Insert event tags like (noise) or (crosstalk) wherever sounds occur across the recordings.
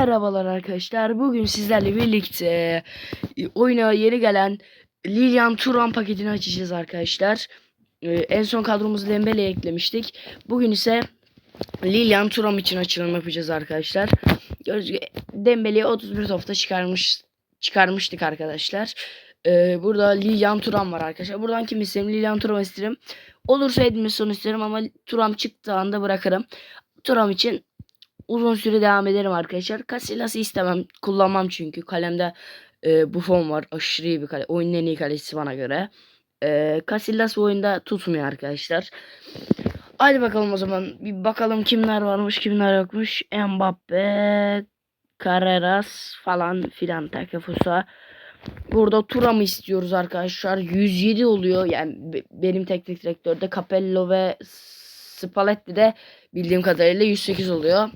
Merhabalar arkadaşlar. Bugün sizlerle birlikte e, oyuna yeni gelen Lilian Turan paketini açacağız arkadaşlar. E, En son kadromuzu Dembele'ye eklemiştik. Bugün ise Lilian Turan için açılım yapacağız arkadaşlar. Dembele'yi 31 topta çıkarmış çıkarmıştık arkadaşlar. E, Burada Lilian Turan var arkadaşlar. Buradan kim isterim? Lilian Turan isterim. Olursa Edmilson isterim ama Turan çıktığı anda bırakırım. Turan için uzun süre devam ederim arkadaşlar. Casillas'ı istemem. Kullanmam çünkü. Kalemde e, Buffon var. Aşırı iyi bir kale. Oyunun en iyi kalesi bana göre. E, Casillas bu oyunda tutmuyor arkadaşlar. Hadi bakalım o zaman. Bir bakalım kimler varmış kimler yokmuş. Mbappe, Carreras falan filan. Takefusa. Burada Turam'ı istiyoruz arkadaşlar. 107 oluyor. Yani be- benim teknik direktörde Capello ve Spalletti de bildiğim kadarıyla 108 oluyor.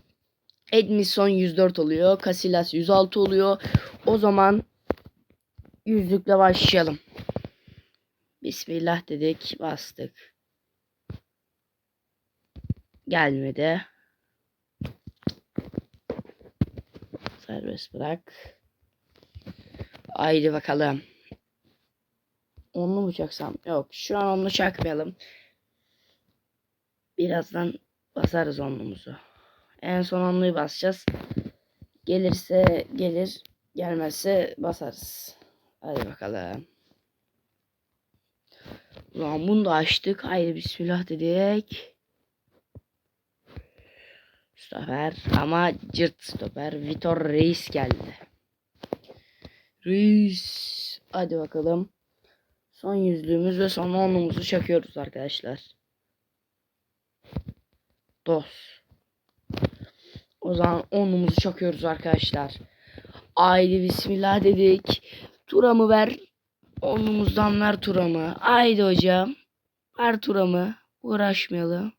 Edmilson 104 oluyor. Casillas 106 oluyor. O zaman yüzlükle başlayalım. Bismillah dedik. Bastık. Gelmedi. Serbest bırak. Haydi bakalım. Onlu mu çaksam? Yok. Şu an onlu çakmayalım. Birazdan basarız onlumuzu. En son onluyu basacağız. Gelirse gelir. Gelmezse basarız. Hadi bakalım. Ulan bunu da açtık. Haydi bismillah dedik. Stoper ama cırt stoper. Vitor Reis geldi. Reis. Hadi bakalım. Son yüzlüğümüz ve son onluğumuzu çakıyoruz arkadaşlar. Dos. O zaman onumuzu çakıyoruz arkadaşlar. Haydi bismillah dedik. Turamı ver. Onumuzdan ver turamı. Haydi hocam. Ver turamı. Uğraşmayalım.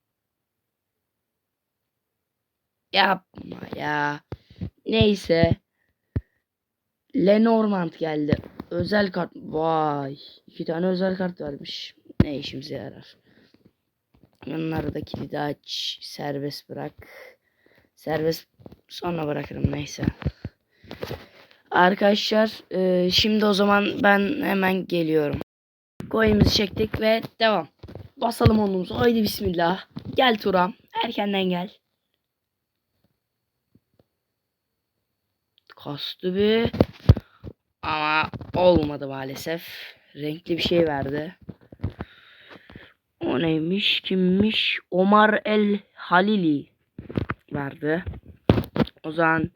Yapma ya. Neyse. Lenormand geldi. Özel kart. Vay. iki tane özel kart vermiş. Ne işimize yarar. Yanları da kilidi aç. Serbest bırak. Serbest sonra bırakırım neyse. Arkadaşlar e, şimdi o zaman ben hemen geliyorum. Koyumuzu çektik ve devam. Basalım onumuzu. Haydi bismillah. Gel Turam. Erkenden gel. Kastı bir. Ama olmadı maalesef. Renkli bir şey verdi. O neymiş? Kimmiş? Omar El Halili verdi. O zaman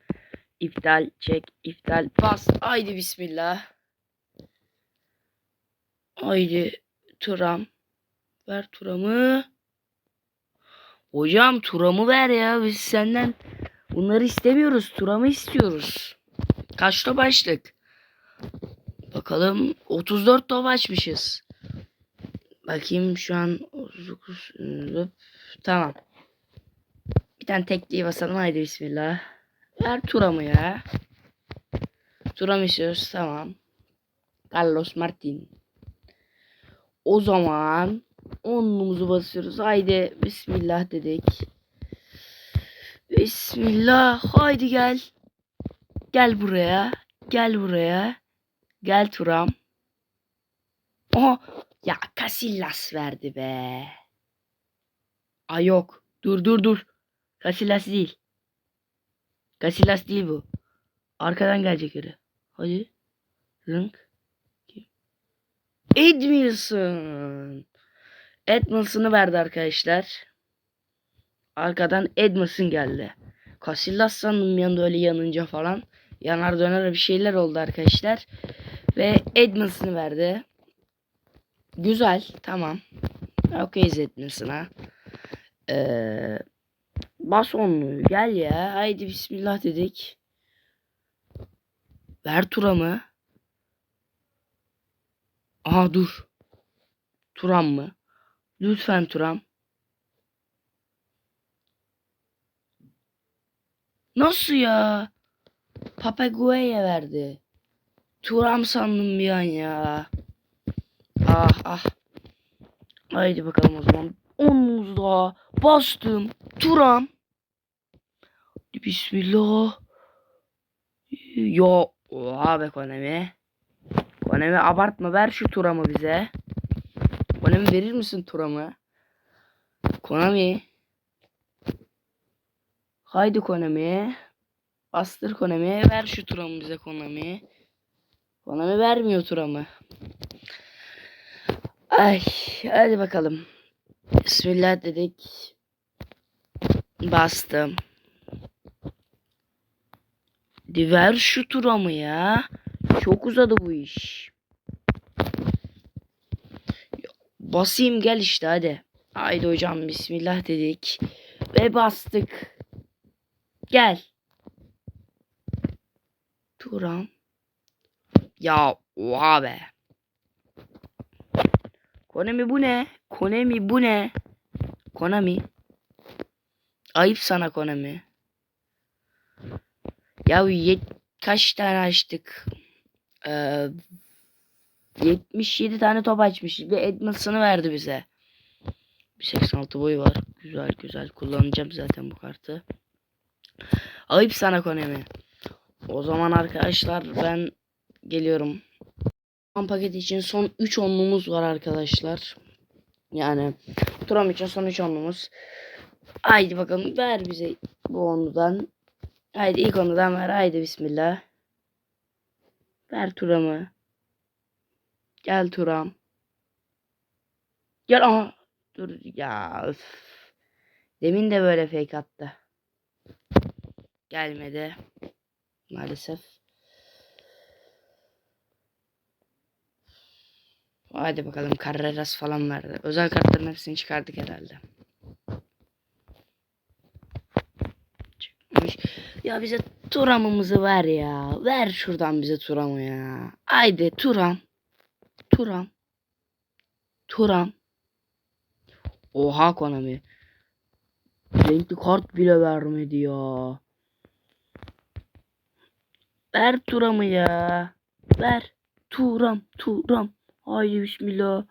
iptal çek iptal bas. Haydi bismillah. Haydi Turam. Ver Turam'ı. Hocam Turam'ı ver ya. Biz senden bunları istemiyoruz. Turam'ı istiyoruz. Kaç top? Bakalım 34 top açmışız. Bakayım şu an 39 ıı, tamam. Bir tane tekliği basalım haydi bismillah. Ver Turam'ı ya. Turam istiyoruz tamam. Carlos Martin. O zaman onumuzu basıyoruz. Haydi bismillah dedik. Bismillah. Haydi gel. Gel buraya. Gel buraya. Gel Turam. Oha. Ya Casillas verdi be. Ay yok. Dur dur dur. Casillas değil. Casillas değil bu. Arkadan gelecek öyle. Hadi. Kim? Edmilson. Edmilson'ı verdi arkadaşlar. Arkadan Edmilson geldi. Casillas sandım yanında öyle yanınca falan. Yanar döner bir şeyler oldu arkadaşlar. Ve Edmilson'ı verdi. Güzel. Tamam. Okeyiz Edmilson'a. Eee Bas onluyu gel ya. Haydi bismillah dedik. Ver Turam'ı. Aha dur. Turam mı? Lütfen Turam. Nasıl ya? Papague'ye verdi. Turam sandım bir an ya. Ah ah. Haydi bakalım o zaman. Omuzda bastım. Turam. Bismillah. Yo. Oha be Konami. Konami abartma ver şu turamı bize. Konami verir misin turamı? Konami. Haydi Konami. Bastır Konami. Ver şu turamı bize Konami. Konami vermiyor turamı. Ay hadi bakalım. Bismillah dedik. Bastım. Di ver şu turamı ya. Çok uzadı bu iş. Basayım gel işte hadi. Haydi hocam bismillah dedik. Ve bastık. Gel. Turam. Ya oha be. Konami bu ne? Konami bu ne? Konami. Ayıp sana Konami. Ya yet kaç tane açtık? Ee, 77 tane top açmış. Bir Edmondson'ı verdi bize. Bir 86 boyu var. Güzel güzel kullanacağım zaten bu kartı. Ayıp sana Konami. O zaman arkadaşlar ben geliyorum. Son paket için son 3 onluğumuz var arkadaşlar. Yani Turam için son 3 onluğumuz. Haydi bakalım ver bize bu onludan. Haydi ilk onludan ver. Haydi bismillah. Ver Turam'ı. Gel Turam. Gel aha. Dur ya. Öf. Demin de böyle fake attı. Gelmedi. Maalesef. Hadi bakalım Carreras falan verdi. Özel kartların hepsini çıkardık herhalde. Ya bize Turam'ımızı ver ya. Ver şuradan bize Turam'ı ya. Haydi Turam. Turam. Turam. Oha Konami. Renkli kart bile vermedi ya. Ver Turam'ı ya. Ver. Turam. Turam. Haydi bismillah.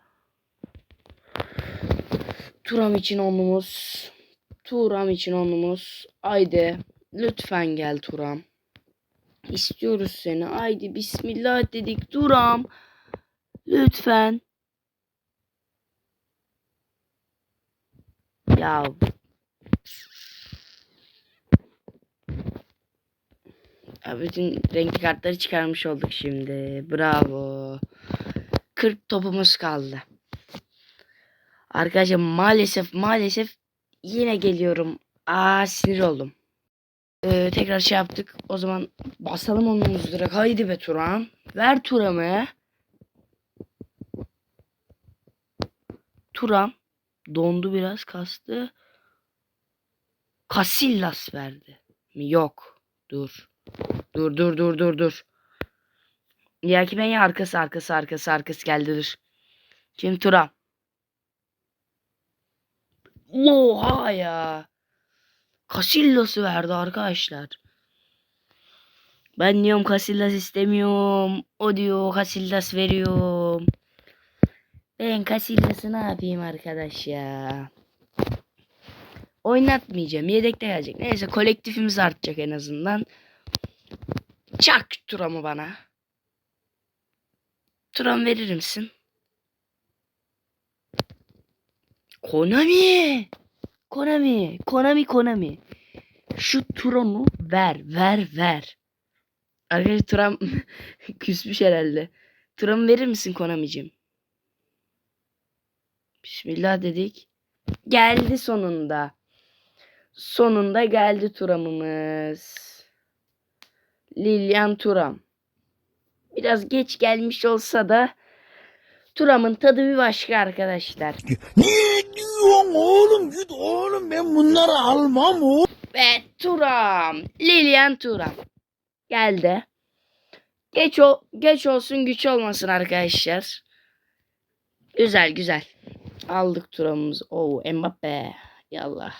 Turam için onumuz. Turam için onumuz. Haydi. Lütfen gel Turam. İstiyoruz seni. Haydi bismillah dedik Turam. Lütfen. Ya. Ya bütün renkli kartları çıkarmış olduk şimdi. Bravo. 40 topumuz kaldı. Arkadaşlar maalesef maalesef yine geliyorum. Aa sinir oldum. Ee, tekrar şey yaptık. O zaman basalım onumuzu direkt. Haydi be Turan. Ver Turam'ı. Turam. Dondu biraz kastı. Casillas verdi. Yok. Dur. Dur dur dur dur dur. Ya ki ben ya arkası arkası arkası arkası geldi dur. Kim Turam? Oha ya. Casillas'ı verdi arkadaşlar. Ben diyorum Casillas istemiyorum. O diyor Casillas veriyorum. Ben Casillas'ı ne yapayım arkadaş ya. Oynatmayacağım. Yedekte gelecek. Neyse kolektifimiz artacak en azından. Çak Turam'ı bana. Turam verir misin? Konami. Konami. Konami Konami. Şu Turam'ı ver ver ver. Arkadaşlar Turam (laughs) küsmüş herhalde. Turam'ı verir misin Konami'cim? Bismillah dedik. Geldi sonunda. Sonunda geldi Turam'ımız. Lilian Turam. Biraz geç gelmiş olsa da Turam'ın tadı bir başka arkadaşlar. Ne diyorsun oğlum? Git oğlum ben bunları almam o. Ve Turam. Lilian Turam. Geldi. Geç, o, geç olsun güç olmasın arkadaşlar. Güzel güzel. Aldık Turam'ımızı. Oo Mbappe. Yallah.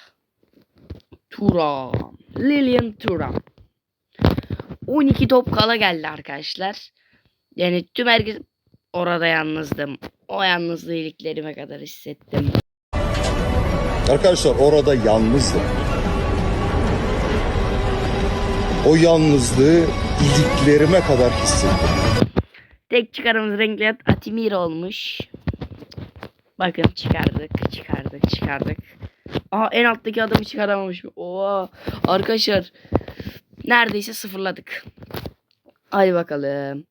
Turam. Lilian Turam. 12 top kala geldi arkadaşlar. Yani tüm herkes orada yalnızdım. O yalnızlığı iliklerime kadar hissettim. Arkadaşlar orada yalnızdım. o yalnızlığı iliklerime kadar hissettim. Tek çıkarımız renkli at Atimir olmuş. Bakın çıkardık, çıkardık, çıkardık. Aa en alttaki adamı çıkaramamışım. Oo arkadaşlar neredeyse sıfırladık. Hadi bakalım.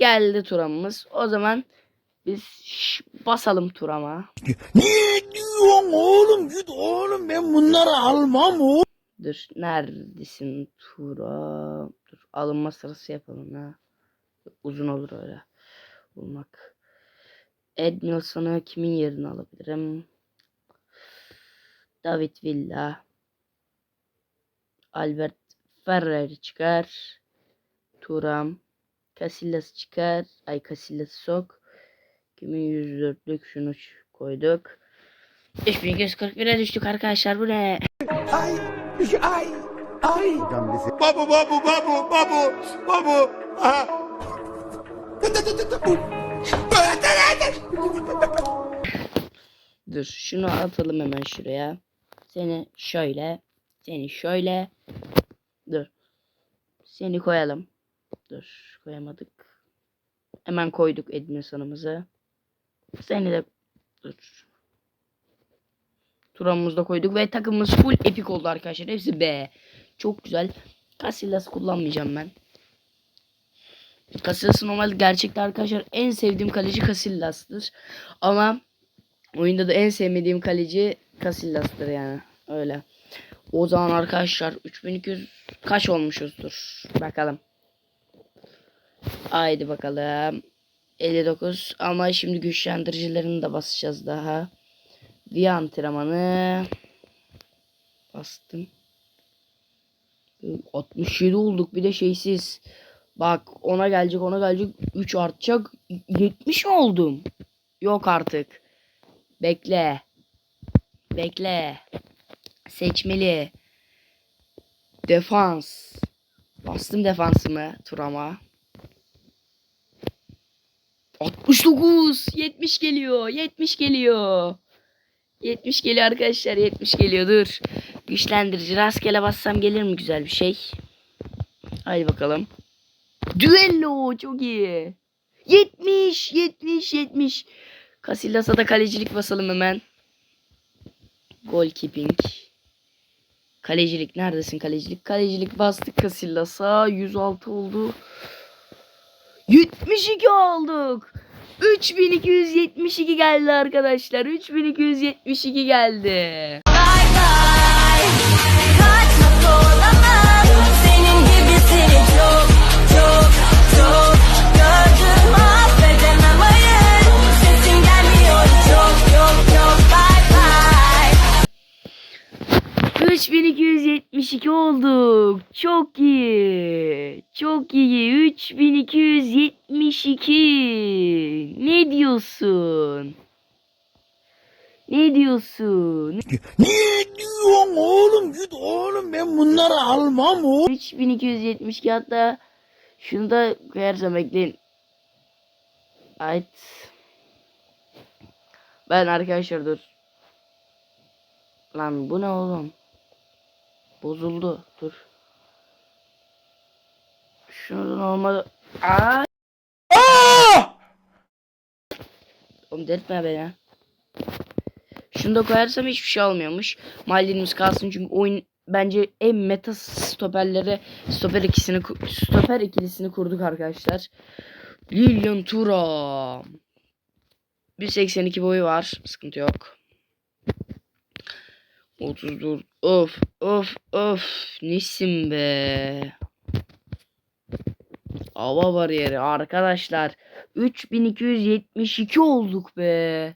Geldi turamımız. O zaman biz şş, basalım turama. Ne diyorsun oğlum git oğlum ben bunları almam oğlum. Dur neredesin tura? Dur alınma sırası yapalım ha. Uzun olur öyle. Bulmak. Ed Nilsson'u kimin yerine alabilirim? David Villa. Albert Ferrer çıkar. Turam. Casillas çıkar. Ay Casillas sok. Kimin 104'lük şunu koyduk. 3241'e düştük arkadaşlar bu ne? Babu babu babu babu babu. Aha. Dur şunu atalım hemen şuraya. Seni şöyle. Seni şöyle. Dur. Seni koyalım. Dur koyamadık. Hemen koyduk Edinson Seni de dur. Turamımızı koyduk ve takımımız full epik oldu arkadaşlar. Hepsi B. Çok güzel. Casillas kullanmayacağım ben. Casillas normalde gerçekte arkadaşlar en sevdiğim kaleci Casillas'tır. Ama Oyunda da en sevmediğim kaleci Casillas'tır yani. Öyle. O zaman arkadaşlar 3200 kaç olmuşuzdur? Bakalım. Haydi bakalım. 59 ama şimdi güçlendiricilerini de basacağız daha. Via antrenmanı bastım. 67 olduk bir de şeysiz. Bak ona gelecek ona gelecek 3 artacak 70 mi oldum? Yok artık. Bekle. Bekle. Seçmeli. Defans. Bastım defansımı turama. 69. 70 geliyor. 70 geliyor. 70 geliyor arkadaşlar. 70 geliyor. Dur. Güçlendirici. Rastgele bassam gelir mi güzel bir şey? Haydi bakalım. Düello. Çok iyi. 70. 70. 70. Casillas'a da kalecilik basalım hemen. Goalkeeping. Kalecilik neredesin kalecilik? Kalecilik bastık Casillas'a. 106 oldu. 72 aldık. 3272 geldi arkadaşlar. 3272 geldi. Kaçmak 3272 olduk. Çok iyi. Çok iyi. 3272. Ne diyorsun? Ne diyorsun? Ne diyorsun oğlum git oğlum ben bunları almam oğlum. 3272 hatta şunu da koyarsam bekleyin. Ait. Ben arkadaşlar dur. Lan bu ne oğlum? Bozuldu. Dur. Şunu da normal... Aa! Oğlum delirtme beni. Şunu da koyarsam hiçbir şey olmuyormuş. Mahallenimiz kalsın çünkü oyun bence en meta stoperleri stoper ikisini stoper ikilisini kurduk arkadaşlar. Lilian Thuram. 1.82 boyu var. Sıkıntı yok. 34. Of of of. Nesin be. Hava bariyeri arkadaşlar. 3272 olduk be.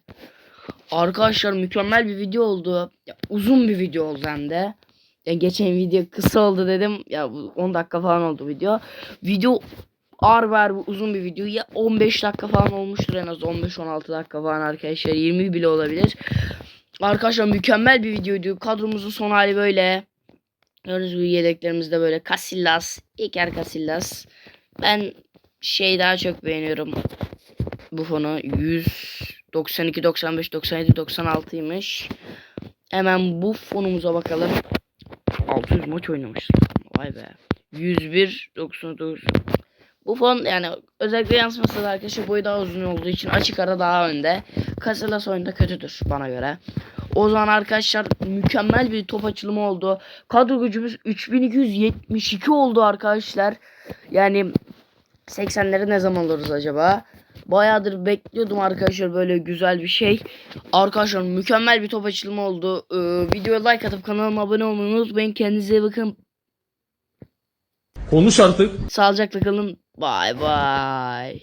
Arkadaşlar mükemmel bir video oldu. Ya, uzun bir video oldu hem de. Ya, geçen video kısa oldu dedim. Ya bu 10 dakika falan oldu video. Video ağır ver uzun bir video. Ya 15 dakika falan olmuştur en az 15-16 dakika falan arkadaşlar. 20 bile olabilir. Arkadaşlar mükemmel bir videoydu. Kadromuzun son hali böyle. Gördüğünüz gibi yedeklerimiz de böyle. Casillas. İlker Casillas. Ben şey daha çok beğeniyorum. Bu fonu 192, 95, 97, 96'ymış. Hemen bu fonumuza bakalım. 600 maç oynamışız. Vay be. 101 99. Bu fon yani özellikle yansıması da arkadaşlar boyu daha uzun olduğu için açık ara daha önde. Casillas oyunda kötüdür bana göre. O zaman arkadaşlar mükemmel bir top açılımı oldu. Kadro gücümüz 3272 oldu arkadaşlar. Yani 80'leri ne zaman alırız acaba? Bayağıdır bekliyordum arkadaşlar böyle güzel bir şey. Arkadaşlar mükemmel bir top açılımı oldu. Ee, videoya like atıp kanalıma abone olmayı unutmayın. Kendinize iyi bakın. Konuş artık. Sağlıcakla kalın. Bay bay.